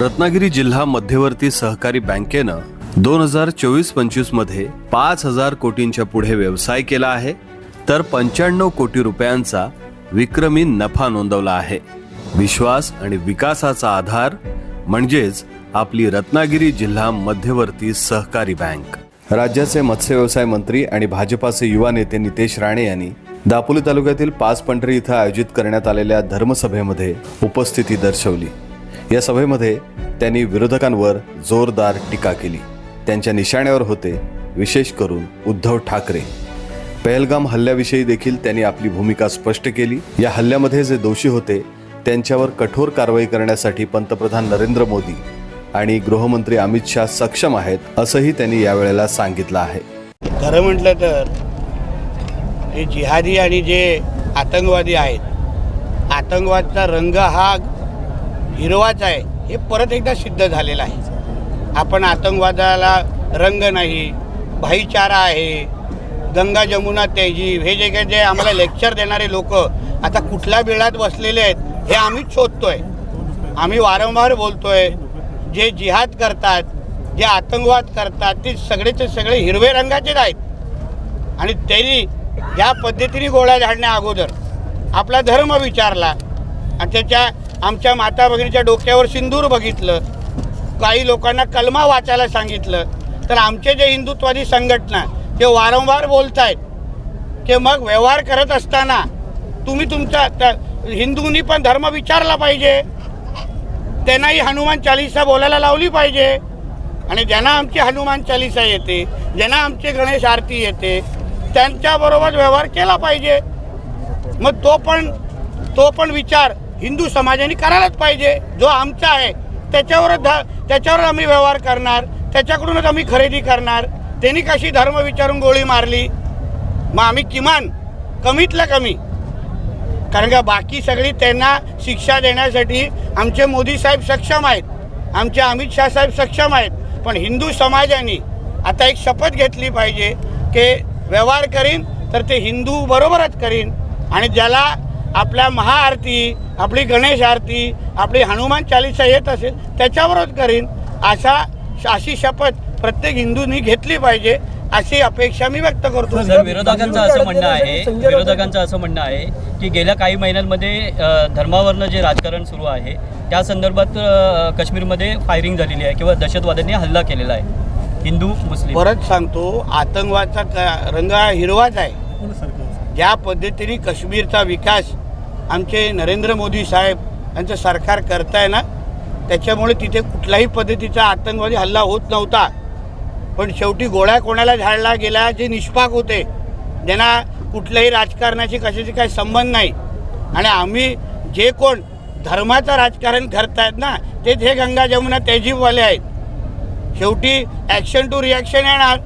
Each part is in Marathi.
रत्नागिरी जिल्हा मध्यवर्ती सहकारी बँकेनं दोन हजार चोवीस पंचवीसमध्ये पाच हजार कोटींच्या पुढे व्यवसाय केला आहे तर पंच्याण्णव कोटी रुपयांचा विक्रमी नफा नोंदवला आहे. विश्वास आणि विकासाचा आधार म्हणजेच आपली रत्नागिरी जिल्हा मध्यवर्ती सहकारी बँक. राज्याचे मत्स्य व्यवसाय मंत्री आणि भाजपाचे युवा नेते नितेश राणे यांनी दापोली तालुक्यातील पाच पंढरी इथं आयोजित करण्यात आलेल्या धर्मसभेमध्ये उपस्थिती दर्शवली. या सभेमध्ये त्यांनी विरोधकांवर जोरदार टीका केली. त्यांच्या निशाण्यावर होते विशेष करून उद्धव ठाकरे. पहलगाम हल्ल्याविषयी देखील त्यांनी आपली भूमिका स्पष्ट केली. या हल्ल्यामध्ये जे दोषी होते त्यांच्यावर कठोर कारवाई करण्यासाठी पंतप्रधान नरेंद्र मोदी आणि गृहमंत्री अमित शहा सक्षम आहेत असंही त्यांनी यावेळेला सांगितलं आहे. खरं म्हटलं तर जे जिहादी आणि जे आतंकवादी आहेत आतंकवादचा रंग हा हिरवाच आहे. हे परत एकदा सिद्ध झालेलं आहे. आपण आतंकवादाला रंग नाही भाईचारा आहे गंगा जमुना तेजीब हे जे काही जे आम्हाला लेक्चर देणारे लोक आता कुठल्या बिळात बसलेले आहेत हे आम्हीच शोधतोय. आम्ही वारंवार बोलतोय जे जिहाद करतात जे आतंकवाद करतात ते सगळेचे सगळे हिरवे रंगाचेच आहेत. आणि त्यांनी या पद्धतीने गोळ्या झाडण्या अगोदर आपला धर्म विचारला आणि त्याच्या आमच्या माता भगिनीच्या डोक्यावर सिंदूर बघितलं. काही लोकांना कलमा वाचायला सांगितलं. तर आमचे जे हिंदुत्वादी संघटना ते वारंवार बोलत आहेत की मग व्यवहार करत असताना तुम्ही तुमचा हिंदूंनी पण धर्म विचारला पाहिजे. त्यांनाही हनुमान चालिसा बोलायला लावली पाहिजे. आणि ज्यांना आमची हनुमान चालिसा येते ज्यांना आमची गणेश आरती येते त्यांच्याबरोबर व्यवहार केला पाहिजे. मग तो पण तो पण विचार हिंदू समाजाने करायलाच पाहिजे. जो आमचा आहे त्याच्यावरच ध त्याच्यावर आम्ही व्यवहार करणार त्याच्याकडूनच आम्ही खरेदी करणार. त्यांनी कशी धर्म विचारून गोळी मारली? मग आम्ही किमान कमीतला कमी. कारण का बाकी सगळी त्यांना शिक्षा देण्यासाठी आमचे मोदी साहेब सक्षम आहेत. आमचे अमित शाह साहेब सक्षम आहेत. पण हिंदू समाजाने आता एक शपथ घेतली पाहिजे की व्यवहार करीन तर ते हिंदू बरोबरच करीन. आणि ज्याला आपल्या महाआरती आपली गणेश आरती आपली हनुमान चालिसा येत असेल त्याच्यावरच करीन. असा अशी शपथ प्रत्येक हिंदूंनी घेतली पाहिजे अशी अपेक्षा मी व्यक्त करतो. सर विरोधकांचं असं म्हणणं आहे विरोधकांचं असं म्हणणं आहे की गेल्या काही महिन्यांमध्ये धर्मावरनं जे राजकारण सुरू आहे त्या संदर्भात काश्मीरमध्ये फायरिंग झालेली आहे किंवा दहशतवाद्यांनी हल्ला केलेला आहे. हिंदू मुस्लिम. परत सांगतो आतंकवादचा रंग हा हिरवाच आहे ज्या पद्धतीने काश्मीरचा विकास आमचे नरेंद्र मोदी साहेब यांचं सरकार करताय ना त्याच्यामुळे तिथे कुठल्याही पद्धतीचा आतंकवादी हल्ला होत नव्हता. पण शेवटी गोळ्या कोणाला झाडला गेला जे निष्पाक होते ज्यांना कुठल्याही राजकारणाशी कशाशी काही संबंध नाही. आणि आम्ही जे कोण धर्माचं राजकारण करतायत ना तेच हे गंगा जमुना तेजीबवाले आहेत. शेवटी ॲक्शन टू रिॲक्शन येणार.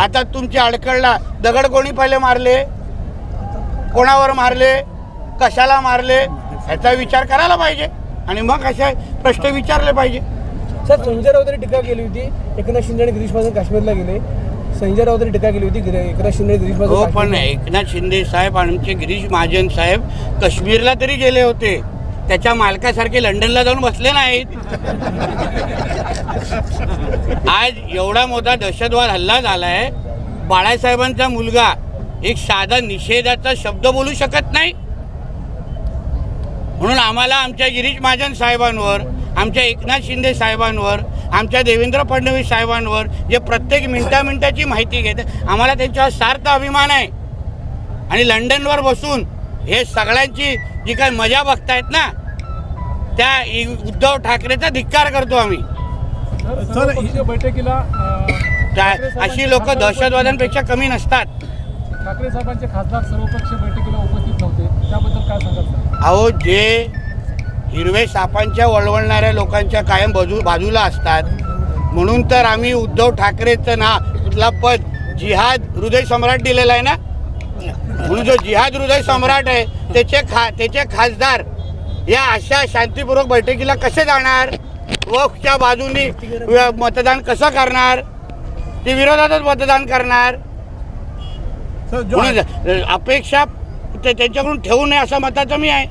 आता तुमच्या अडकळला दगड कोणी पहिले मारले? कोणावर मारले कशाला मारले ह्याचा विचार करायला पाहिजे. आणि मग असे प्रश्न विचारले पाहिजे. सर संजय राऊतांनी टीका केली होती एकनाथ शिंदे आणि गिरीश महाजन काश्मीरला गेले. संजय राऊतांनी टीका केली होती एकनाथ शिंदे गिरीश हो महाजन पण काश्मीरला- एकनाथ शिंदे साहेब आणि आमचे गिरीश महाजन साहेब काश्मीरला तरी गेले होते. त्याच्या मालकासारखे लंडनला जाऊन बसले नाहीत. आज एवढा मोठा दहशतवाद हल्ला झालाय. बाळासाहेबांचा मुलगा एक साधा निषेधाचा शब्द बोलू शकत नाही. म्हणून आम्हाला आमच्या गिरीश महाजन साहेबांवर आमच्या एकनाथ शिंदे साहेबांवर आमच्या देवेंद्र फडणवीस साहेबांवर जे प्रत्येक मिनटा मिनटाची माहिती घेते आम्हाला त्यांच्यावर सार्थ अभिमान आहे. आणि लंडनवर बसून हे सगळ्यांची जी काही मजा बघतायत ना त्या उद्धव ठाकरेचा धिक्कार करतो आम्ही. सर बैठकीला अशी लोक दहशतवाद्यांपेक्षा कमी नसतात. ठाकरे साहेबांचे खासदार सर्वपक्षीय बैठकीला उपस्थित नव्हते. त्याबद्दल काय सांगाल अहो जे हिरवे सापांच्या वळवळणाऱ्या लोकांच्या कायम बाजू बाजूला असतात म्हणून तर आम्ही उद्धव ठाकरेचं ना कुठला पद जिहाद हृदय सम्राट दिलेला आहे ना? म्हणून जो जिहाद हृदय सम्राट आहे त्याचे खा त्याचे खासदार या अशा शांतीपूर्वक बैठकीला कसे जाणार? वक्च्या बाजूनी मतदान कसं करणार? ते विरोधातच मतदान करणार? अपेक्षा ते त्यांच्याकडून ठेवू नये असं मताचं मी आहे.